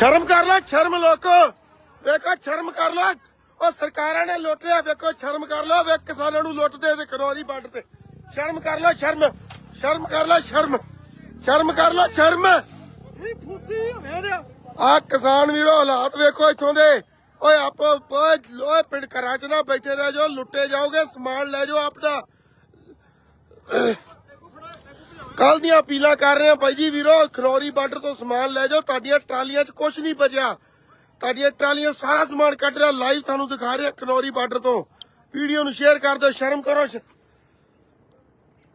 ਸ਼ਰਮ ਕਰ ਲੈ ਸ਼ਰਮ ਲੋਕੋ। ਵੇਖੋ ਸ਼ਰਮ ਕਰ ਲੈ। ਉਹ ਸਰਕਾਰਾਂ ਨੇ ਲੁੱਟ ਲਿਆ ਵੇਖੋ ਸ਼ਰਮ ਕਰ ਲੋ ਵੇ ਕਿਸਾਨਾਂ ਨੂੰ ਲੁੱਟਦੇ ਤੇ ਕਰੋਰੀ ਵੱਟ ਤੇ। ਸ਼ਰਮ ਕਰ ਲੋ ਸ਼ਰਮ। ਸ਼ਰਮ ਕਰ ਲੋ ਸ਼ਰਮ। ਸ਼ਰਮ ਕਰ ਲੋ ਸ਼ਰਮ। ਇਹ ਫੁੱਟੀ ਹੋਵੇ ਆ ਕਿਸਾਨ ਵੀਰੋ ਹਾਲਾਤ ਵੇਖੋ ਇੱਥੋਂ ਦੇ। ਓਏ ਆਪੋ ਓਏ ਪਿੰਡ ਘਰਾਂ 'ਚ ਨਾ ਬੈਠੇ ਰਹਿ ਜਾਓ ਲੁੱਟੇ ਜਾਓਗੇ ਸਮਾਨ ਲੈ ਜਾਓ ਆਪਣਾ। ਕੱਲ ਦੀਆਂ ਅਪੀਲਾਂ ਕਰ ਰਹੇ ਆ ਬਾਈ ਜੀ ਵੀਰੋ ਖਨੌਰੀ ਬਾਰਡਰ ਤੋਂ ਸਮਾਨ ਲੈ ਜਾਓ। ਤੁਹਾਡੀਆਂ ਟਰਾਲੀਆਂ 'ਚ ਕੁਝ ਨਹੀਂ ਬਚਿਆ। ਤੁਹਾਡੀਆਂ ਟਰਾਲੀਆਂ ਸਾਰਾ ਸਮਾਨ ਕੱਢ ਰਿਹਾ। ਲਾਈਵ ਤੁਹਾਨੂੰ ਦਿਖਾ ਰਿਹਾ ਖਨੌਰੀ ਬਾਰਡਰ ਤੋਂ। ਵੀਡੀਓ ਨੂੰ ਸ਼ੇਅਰ ਕਰ ਦਿਓ, ਸ਼ਰਮ ਕਰੋ।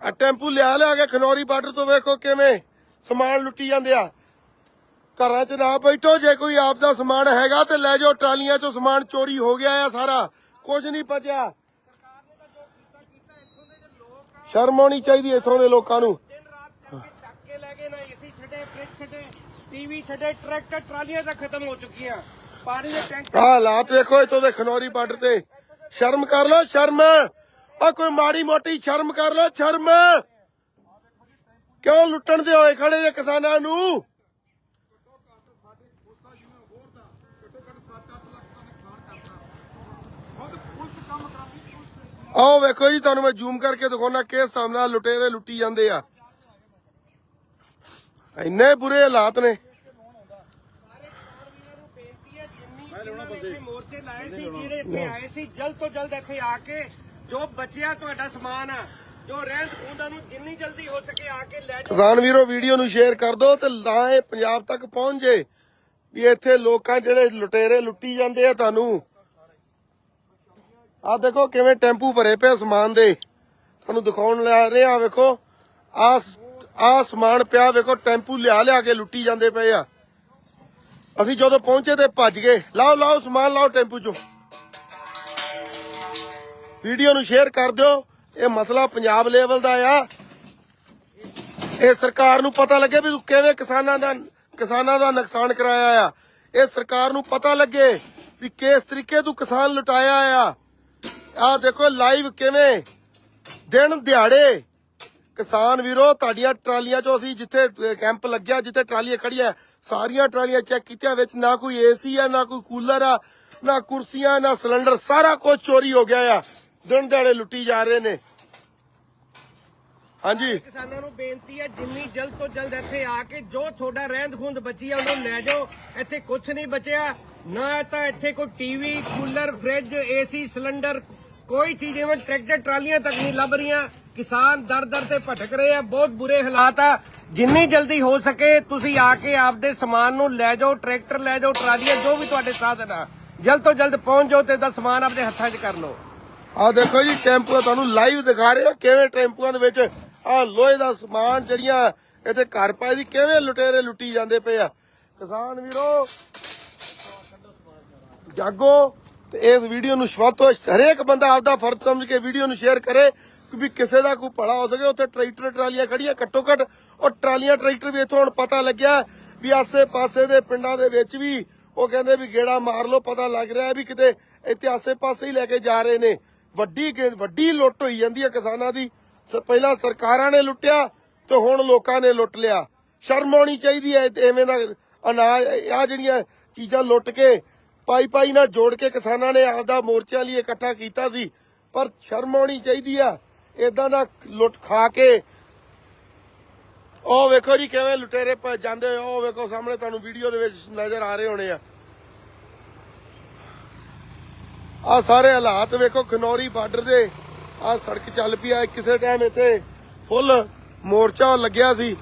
ਆ ਟੈਂਪੂ ਲਿਆ ਲਿਆ ਕੇ ਖਨੌਰੀ ਬਾਰਡਰ ਤੋਂ ਵੇਖੋ ਕਿਵੇਂ ਸਮਾਨ ਲੁੱਟੀ ਜਾਂਦੇ ਆ। ਘਰਾਂ 'ਚ ਨਾ ਬੈਠੋ, ਜੇ ਕੋਈ ਆਪ ਦਾ ਸਮਾਨ ਹੈਗਾ ਤੇ ਲੈ ਜਾਓ। ਟਰਾਲੀਆਂ 'ਚੋਂ ਸਮਾਨ ਚੋਰੀ ਹੋ ਗਿਆ ਆ ਸਾਰਾ। ਕੁਝ ਨਹੀਂ ਬਚਿਆ। ਸ਼ਰਮ ਆਉਣੀ ਚਾਹੀਦੀ ਇੱਥੋਂ ਦੇ ਲੋਕਾਂ ਨੂੰ। ਚੱਕ ਕੇ ਲੈ ਗਏ ਨਾ, ਏਸੀ ਛੱਡੇ, ਫ੍ਰਿਜ ਛੱਡੇ, ਟੀਵੀ ਛੱਡੇ, ਟਰੈਕਟਰ, ਟਰਾਲੀਆਂ ਤਾਂ ਖਤਮ ਹੋ ਚੁੱਕੀਆਂ। ਪਾਣੀ ਦੇ ਟੈਂਕ ਆਹ ਹਾਲਾਤ ਵੇਖੋ ਇੱਥੋਂ ਦੇ ਖਨੌਰੀ ਬਾਰਡਰ ਤੇ। ਸ਼ਰਮ ਕਰ ਲੋ ਸ਼ਰਮ। ਓ ਕੋਈ ਮਾੜੀ ਮੋਟੀ ਸ਼ਰਮ ਕਰ ਲੋ ਸ਼ਰਮ। ਕਿਉਂ ਲੁੱਟਣ ਦੇ ਹੋਏ ਖੜੇ ਜੇ ਕਿਸਾਨਾਂ ਨੂੰ? ਆਓ ਵੇਖੋ ਜੀ, ਤੁਹਾਨੂੰ ਮੈਂ ਜ਼ੂਮ ਕਰਕੇ ਦਿਖਾਉਣਾ ਕਿਸ ਹਿਸਾਬ ਨਾਲ ਲੁਟੇਰੇ ਲੁੱਟੀ ਜਾਂਦੇ ਆ। ਇੰਨੇ ਬੁਰੇ ਹਾਲਾਤ ਨੇ। ਮੋਰਚੇ ਲਾਏ ਸੀ ਜਿਹੜੇ ਇੱਥੇ ਆਏ ਸੀ ਜਲਦ ਤੋਂ ਜਲਦ ਇੱਥੇ ਆ ਕੇ ਜੋ ਬਚਿਆ ਤੁਹਾਡਾ ਸਮਾਨ ਆ ਜੋ ਰਹਿੰਦ ਖੂੰਦਾਂ ਨੂੰ ਜਿੰਨੀ ਜਲਦੀ ਹੋ ਸਕੇ ਆ ਕੇ ਲੈ ਜਾਓ। ਕਿਸਾਨ ਵੀਰੋ ਵੀਡੀਓ ਨੂੰ ਸ਼ੇਅਰ ਕਰ ਦਿਓ ਤੇ ਇਹ ਪੰਜਾਬ ਤੱਕ ਪਹੁੰਚ ਜੇ ਵੀ ਇੱਥੇ ਲੋਕਾਂ ਜਿਹੜੇ ਲੁਟੇਰੇ ਲੁੱਟੀ ਜਾਂਦੇ ਆ ਤੁਹਾਨੂੰ। ਆ ਦੇਖੋ ਕਿਵੇਂ ਟੈਂਪੂ ਭਰੇ ਪਏ ਸਮਾਨ ਦੇ। ਤੁਹਾਨੂੰ ਦਿਖਾਉਣ ਲੈ ਰਹੇ ਆ ਵੇਖੋ ਆ ਆ ਸਮਾਨ ਪਿਆ, ਵੇਖੋ, ਟੈਂਪੂ ਲਿਆ ਲਿਆ ਕੇ ਲੁੱਟੀ ਜਾਂਦੇ ਪਏ ਆ। ਅਸੀਂ ਜਦੋਂ ਪਹੁੰਚੇ ਤੇ ਭੱਜ ਗਏ। ਲਾਓ ਲਾਓ ਸਮਾਨ, ਲਾਓ ਟੈਂਪੂ ਚੋਂ। ਵੀਡੀਓ ਨੂੰ ਸ਼ੇਅਰ ਕਰ ਦਿਓ। ਇਹ ਮਸਲਾ ਪੰਜਾਬ ਲੈਵਲ ਦਾ ਆ। ਇਹ ਸਰਕਾਰ ਨੂੰ ਪਤਾ ਲੱਗੇ ਵੀ ਕਿਵੇਂ ਕਿਸਾਨਾਂ ਦਾ ਕਿਸਾਨਾਂ ਦਾ ਨੁਕਸਾਨ ਕਰਾਇਆ ਆ। ਇਹ ਸਰਕਾਰ ਨੂੰ ਪਤਾ ਲੱਗੇ ਵੀ ਕਿਸ ਤਰੀਕੇ ਤੂੰ ਕਿਸਾਨ ਲੁਟਾਇਆ ਆ। ਆ ਦੇਖੋ ਲਾਈਵ ਕਿਵੇਂ? ਦਿਨ ਦਿਹਾੜੇ ਕਿਸਾਨ ਵੀਰੋ, ਤੁਹਾਡੀਆਂ ਟਰਾਲੀਆਂ ਚੋਂ ਅਸੀਂ ਜਿੱਥੇ ਕੈਂਪ ਲੱਗਿਆ, ਜਿੱਥੇ ਟਰਾਲੀਆਂ ਖੜੀਆਂ ਸਾਰੀਆਂ ਟਰਾਲੀਆਂ ਚੈੱਕ ਕੀਤੀਆਂ, ਵਿੱਚ ਨਾ ਕੋਈ ਏਸੀ ਆ, ਨਾ ਕੋਈ ਕੂਲਰ ਆ, ਨਾ ਕੁਰਸੀਆਂ, ਨਾ ਸਿਲੰਡਰ, ਸਾਰਾ ਕੁਝ ਚੋਰੀ ਹੋ ਗਿਆ ਆ। ਦਿਨ ਦਿਹਾੜੇ ਲੁੱਟੀ ਜਾ ਰਹੇ ਨੇ। ਹਾਂਜੀ। ਕਿਸਾਨਾਂ ਨੂੰ ਬੇਨਤੀ ਹੈ, ਜਿੰਨੀ ਜਲਦ ਤੋਂ ਜਲਦ ਇੱਥੇ ਆ ਕੇ ਜੋ ਤੁਹਾਡਾ ਰਹਿੰਦ ਖੂੰਦ ਬਚੀ ਆ, ਉਹਨੂੰ ਲੈ ਜਾਓ। ਇੱਥੇ ਕੁਝ ਨਹੀਂ ਬਚਿਆ। ਨਾ ਤਾਂ ਇੱਥੇ ਕੋਈ TV, cooler, fridge, AC, cylinder, ਕੋਈ ਚੀਜ਼, ਇਵਨ ਟਰੈਕਟਰ, ਟਰਾਲੀਆਂ ਤੱਕ ਨਹੀਂ ਲੱਭ ਰਹੀਆਂ। ਕਿਸਾਨ ਦਰ ਦਰ ਤੇ ਭਟਕ ਰਹੇ ਆ, ਬਹੁਤ ਬੁਰੇ ਹਾਲਾਤ ਆ। ਜਿੰਨੀ ਜਲਦੀ ਹੋ ਸਕੇ ਤੁਸੀਂ ਆ ਕੇ ਆਪਦੇ ਸਮਾਨ ਨੂੰ ਲੈ ਜਾਓ, ਟਰੈਕਟਰ ਲੈ ਜਾਓ, ਟਰਾਲੀਆਂ, ਜੋ ਵੀ ਤੁਹਾਡੇ ਸਾਧਨ ਆ। ਜਲਦ ਤੋਂ ਜਲਦ ਪਹੁੰਚ ਜਾਓ ਤੇ ਦਾ ਸਮਾਨ ਆਪਣੇ ਹੱਥਾਂ 'ਚ ਕਰ ਲਓ। ਆ ਦੇਖੋ ਜੀ ਟੈਂਪੂ ਤੁਹਾਨੂੰ ਲਾਈਵ ਦਿਖਾ ਰਹੇ ਆ। ਕਿਵੇਂ ਟੈਂਪੂਆਂ ਦੇ ਵਿੱਚ ਆ ਲੋਹੇ ਦਾ ਸਮਾਨ ਜਿਹੜੀਆਂ ਇੱਥੇ ਘਰ ਪਾਏ ਦੀ ਕਿਵੇਂ ਲੁਟੇਰੇ ਲੁੱਟੀ ਜਾਂਦੇ ਪਏ ਆ। ਕਿਸਾਨ ਵੀਰੋ, ਜਾਗੋ ਤੇ ਇਸ ਵੀਡੀਓ ਨੂੰ ਵੱਧ ਹਰੇਕ ਬੰਦਾ ਆਪਦਾ ਫਰਜ਼ ਸਮਝ ਕੇ ਵੀਡੀਓ ਨੂੰ ਸ਼ੇਅਰ ਕਰੇ। ਵੀ ਕਿਸੇ ਦਾ ਕੋਈ ਭਲਾ ਹੋ ਸਕੇ, ਉੱਥੇ ਟਰੈਕਟਰ ਟਰਾਲੀਆਂ ਖੜੀਆਂ ਘੱਟੋ ਘੱਟ ਉਹ ਟਰਾਲੀਆਂ ਟਰੈਕਟਰ ਵੀ ਇੱਥੋਂ ਹੁਣ ਪਤਾ ਲੱਗਿਆ ਵੀ ਆਸੇ-ਪਾਸੇ ਦੇ ਪਿੰਡਾਂ ਦੇ ਵਿੱਚ ਵੀ ਉਹ ਕਹਿੰਦੇ ਵੀ ਗੇੜਾ ਮਾਰ ਲਓ, ਪਤਾ ਲੱਗ ਰਿਹਾ ਵੀ ਕਿਤੇ ਇੱਥੇ ਆਸੇ-ਪਾਸੇ ਹੀ ਲੈ ਕੇ ਜਾ ਰਹੇ ਨੇ। ਵੱਡੀ ਗੇ- ਵੱਡੀ ਲੁੱਟ ਹੋਈ ਜਾਂਦੀ ਹੈ ਕਿਸਾਨਾਂ ਦੀ। ਸ- ਪਹਿਲਾਂ ਸਰਕਾਰਾਂ ਨੇ ਲੁੱਟਿਆ ਤੇ ਹੁਣ ਲੋਕਾਂ ਨੇ ਲੁੱਟ ਲਿਆ। ਸ਼ਰਮ ਆਉਣੀ ਚਾਹੀਦੀ ਹੈ ਤੇ ਐਵੇਂ ਦਾ ਅਨਾਜ ਆ ਜਿਹੜੀਆਂ ਚੀਜ਼ਾਂ ਲੁੱਟ ਕੇ ਪਾਈ ਪਾਈ ਨਾਲ ਜੋੜ ਕੇ ਕਿਸਾਨਾਂ ਨੇ ਆਪਦਾ ਮੋਰਚਿਆਂ ਲਈ ਇਕੱਠਾ ਕੀਤਾ ਸੀ। ਪਰ ਸ਼ਰਮ ਆਉਣੀ ਚਾਹੀਦੀ ਆ। ਇਦਾਂ ਦਾ ਲੁੱਟ ਖਾ ਕੇ ਉਹ ਵੇਖੋ ਜੀ ਕਿਵੇਂ ਲੁਟੇਰੇ ਭੱਜ ਜਾਂਦੇ ਹੋਏ, ਉਹ ਵੇਖੋ ਸਾਹਮਣੇ ਤੁਹਾਨੂੰ ਵੀਡੀਓ ਦੇ ਵਿੱਚ ਨਜ਼ਰ ਆ ਰਹੇ ਹੋਣੇ ਆ। ਆ ਸਾਰੇ ਹਾਲਾਤ ਵੇਖੋ ਖਨੌਰੀ ਬਾਰਡਰ ਦੇ ਆ ਸੜਕ ਚੱਲ ਪਈ ਆ ਕਿਸੇ ਟਾਈਮ ਇੱਥੇ ਫੁੱਲ ਮੋਰਚਾ ਲੱਗਿਆ ਸੀ।